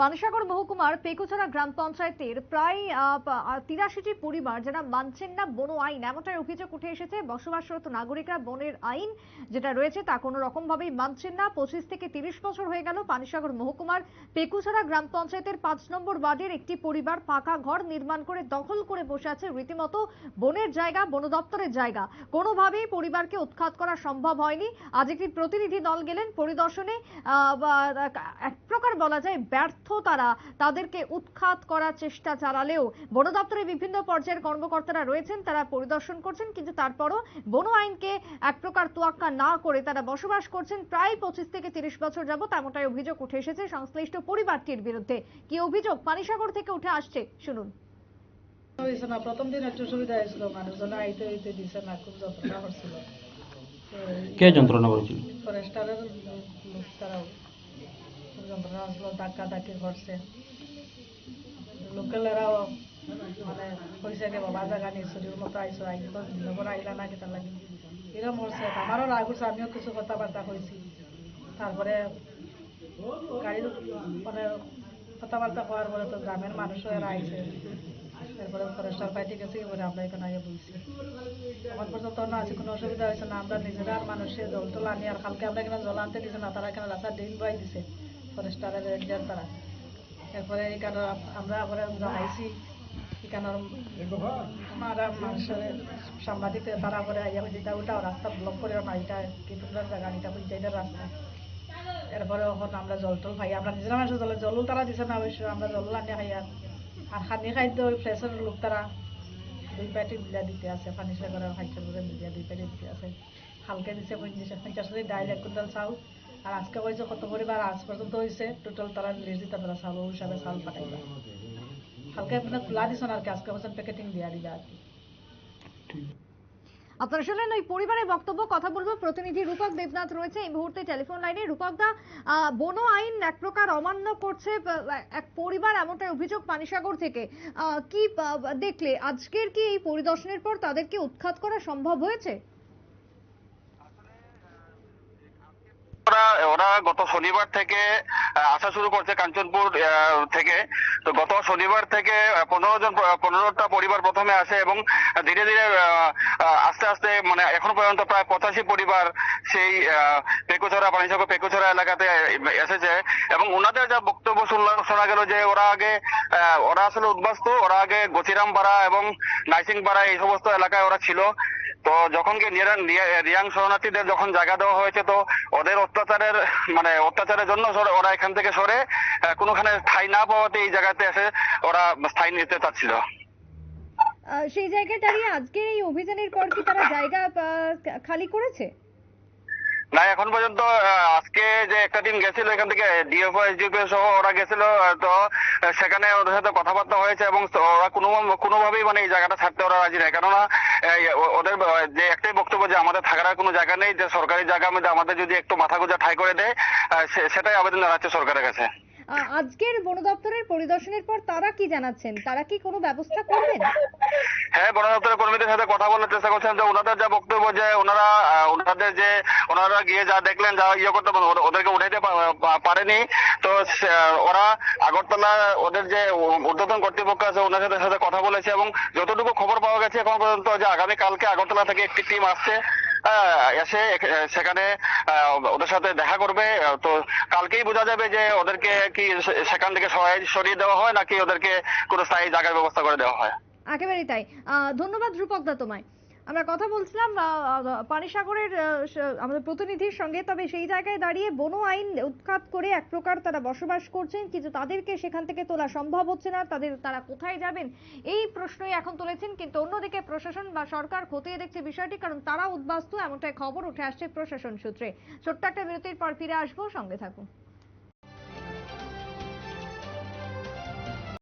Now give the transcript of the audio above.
পানিসাগর মহকুমার পেকুছড়া গ্রাম পঞ্চায়েতের প্রায় তিরাশিটি পরিবার যারা মানছেন না বন আইন, এমনটাই অভিযোগ উঠে এসেছে। বসবাসরত নাগরিকরা বনের আইন যেটা রয়েছে তা কোনো রকম ভাবেই মানছেন না। পঁচিশ থেকে তিরিশ বছর হয়ে গেল পানিসাগর মহকুমার পেকুছড়া গ্রাম পঞ্চায়েতের পাঁচ নম্বর ওয়ার্ডের একটি পরিবার পাকা ঘর নির্মাণ করে দখল করে বসে আছে। রীতিমতো বনের জায়গা, বন দপ্তরের জায়গা। কোনোভাবেই পরিবারকে উৎখাত করা সম্ভব হয়নি। আজ একটি প্রতিনিধি দল গেলেন পরিদর্শনে। এক প্রকার বলা যায় ব্যর্থ তারা তাদেরকে উৎখাত করার চেষ্টা চালালেও বন দপ্তরের বিভিন্ন পর্যায়ের কর্মকর্তারা রয়েছেন তারা পরিদর্শন করছেন কিন্তু তারপরও বন আইনকে এক প্রকার তোয়াক্কা না করে তারা বসবাস করছেন। প্রায় পঁচিশ থেকে তিরিশ বছর যাবত এমনটাই অভিযোগ উঠে এসেছে সংশ্লিষ্ট পরিবারটির বিরুদ্ধে। কি অভিযোগ? পানিসাগর থেকে উঠে আসছে শুনুন। হয়েছে না প্রথম দিন একটু সুবিধা হয়েছিল মানুষজন আইতে আইতে দিছে না খুব যন্ত্রণা করছিল। কে যন্ত্রণা করেছিল? ফরেস্টারের তারাও। খুব যন্ত্রণা হচ্ছিল ধাক্কা ধাক্কি করছে লোকেলেরাও মানে কইছে কে বাবা জায়গা নিয়ে শরীর মতো আইসো আই তো দিনভর আইলা না কেটা লাগি। এরকম করছে আমারও রাগ উঠছে আমিও কিছু কথাবার্তা কইছি। তারপরে গাড়ির মানে কথাবার্তা হওয়ার পরে তো গ্রামের মানুষও এরা আইছে। তারপরে ফরেস্টার পাইতে গেছে এবারে আমরা এখানে আগে বলছি এখন পর্যন্ত না আছে, কোনো অসুবিধা হয়েছে না। আমরা নিজেরা আর মানুষের জল টল আনি, আর কালকে আমরা এখানে জল আনতে দিছে না, তারা এখানে রাস্তা ড্রেন বাই দিছে। ফরেস্টারের রেঞ্জার তারা। এরপরে এখানে আমরা আবার জানাইছি এখানে আমার মানুষের সাংবাদিক তারা করে আইয়া যেটা ওটা রাস্তা ব্লক করে না, এটা কি তোমরা জায়গা, এটা পঞ্চায়েতের আমরা জল খাই, আমরা নিজেরা মানুষের জলে জলও দিছে না, অবশ্য আমরা জল আনি খাই আর আর খানি খাদ্য ওই ফ্রেশের দুই প্যাটি মিলিয়া দিতে আছে, পানি সাগরের করে মিলিয়া দুই প্যাটি দিতে আছে। হালকা দিছে পঞ্চাশ পঞ্চাশ ডাইল এক কুইন্টাল চাউল। আর আজকে হয়েছে কত পরিবার আজ পর্যন্ত হয়েছে টোটাল তারা লিস্ট দিতে চাউল ওই হিসাবে চাউল পাঠাইবা হালকা মানে খোলা দিছে না আর কি, আজকে হচ্ছে প্যাকেটিং দিয়া দিবা আর কি। আপনারা শুনলেন ওই পরিবারের বক্তব্য, কথা বলব। প্রতিনিধি রূপক দেবনাথ রয়েছে এই মুহূর্তে টেলিফোন লাইনে রূপক দা বন আইন এক প্রকার অমান্য করছে এক পরিবার এমনটাই অভিযোগ পানিসাগর থেকে। কি দেখলে আজকের কি এই পরিদর্শনের পর তাদেরকে উৎখাত করা সম্ভব হয়েছে? ওরা গত শনিবার থেকে আসা শুরু করছে কাঞ্চনপুর থেকে। তো গত শনিবার থেকে পনেরো জন পনেরোটা পরিবার প্রথমে আসে এবং ধীরে ধীরে আস্তে আস্তে মানে এখনও পর্যন্ত প্রায় পঁচাশি পরিবার সেই পেকুছড়া পানিসাগর পেকুছড়া এলাকাতে এসেছে এবং ওনাদের যা বক্তব্য শুনলাম, শোনা গেল যে ওরা আগে ওরা আসলে উদ্বাস্ত, ওরা আগে গচিরাম পাড়া এবং নাইসিং পাড়া এই সমস্ত এলাকায় ওরা ছিল। তো যখন কি নিরা- রিয়াং শরণার্থীদের যখন জায়গা দেওয়া হয়েছে তো ওদের অত্যাচারের মানে অত্যাচারের জন্য সরে- ওরা এখান থেকে সরে কোনোখানে ঠাই না পাওয়াতে এই জায়গাতে এসে ওরা স্থায়ী নিতে চাচ্ছিল। সেই জায়গায় দাঁড়িয়ে আজকের এই অভিযানের পর কি তারা জায়গা খালি করেছে? না এখন পর্যন্ত আজকে যে একটা টিম গেছিল এখান থেকে ডিএফও এসডিপিও সহ ওরা গেছিল তো সেখানে ওদের সাথে কথাবার্তা হয়েছে এবং ওরা কোনো কোনোভাবেই মানে এই জায়গাটা ছাড়তে ওরা রাজি নেই। কেননা ওদের যে একটাই বক্তব্য যে আমাদের থাকার কোনো জায়গা নেই, যে সরকারি জায়গা মধ্যে আমাদের যদি একটু মাথা গোজা ঠাই করে দেয় সেটাই আবেদন জানাচ্ছে সরকারের কাছে। আজকের বন দপ্তরের পরিদর্শনের পর তারা কি জানাচ্ছেন? তারা কি কোনো ব্যবস্থা করবেন? হ্যাঁ বন দপ্তরের কর্মীদের সাথে কথা বলার চেষ্টা করছেন যে ওনাদের যা বক্তব্য যে ওনারা ওনাদের যে ওনারা গিয়ে যা দেখলেন, যা ইয়ে করতে ওদেরকে উঠাইতে পারেনি। তো ওরা আগরতলা ওদের যে ঊর্ধ্বতন কর্তৃপক্ষ আছে, ওনাদের সাথে কথা বলেছে এবং যতটুকু খবর পাওয়া গেছে এখন পর্যন্ত যে আগামী কালকে আগরতলা থেকে একটি টিম আসছে এসে সেখানে ওদের সাথে দেখা করবে। তো কালকেই বোঝা যাবে যে ওদেরকে কি সেখান থেকে সরিয়ে দেওয়া হয় নাকি ওদেরকে কোনো স্থায়ী জায়গার ব্যবস্থা করে দেওয়া হয়। একেবারেই তাই। ধন্যবাদ রূপক দা তোমায়। আমরা কথা বলছিলাম পানিসাগরের আমাদের প্রতিনিধির সঙ্গে, তবে সেই জায়গায় দাঁড়িয়ে বন আইন উৎখাত করে এক প্রকার তারা বসবাস করছেন, কিন্তু তাদেরকে সেখান থেকে তোলা সম্ভব হচ্ছে না। তাদের, তারা কোথায় যাবেন এই প্রশ্নই এখন তুলেছেন, কিন্তু অন্যদিকে প্রশাসন বা সরকার খতিয়ে দেখছে বিষয়টি, কারণ তারা উদ্বাস্তু, এমনটাই খবর উঠে আসছে প্রশাসন সূত্রে। ছোট্ট একটা বিরতির পর ফিরে আসব, সঙ্গে থাকুন।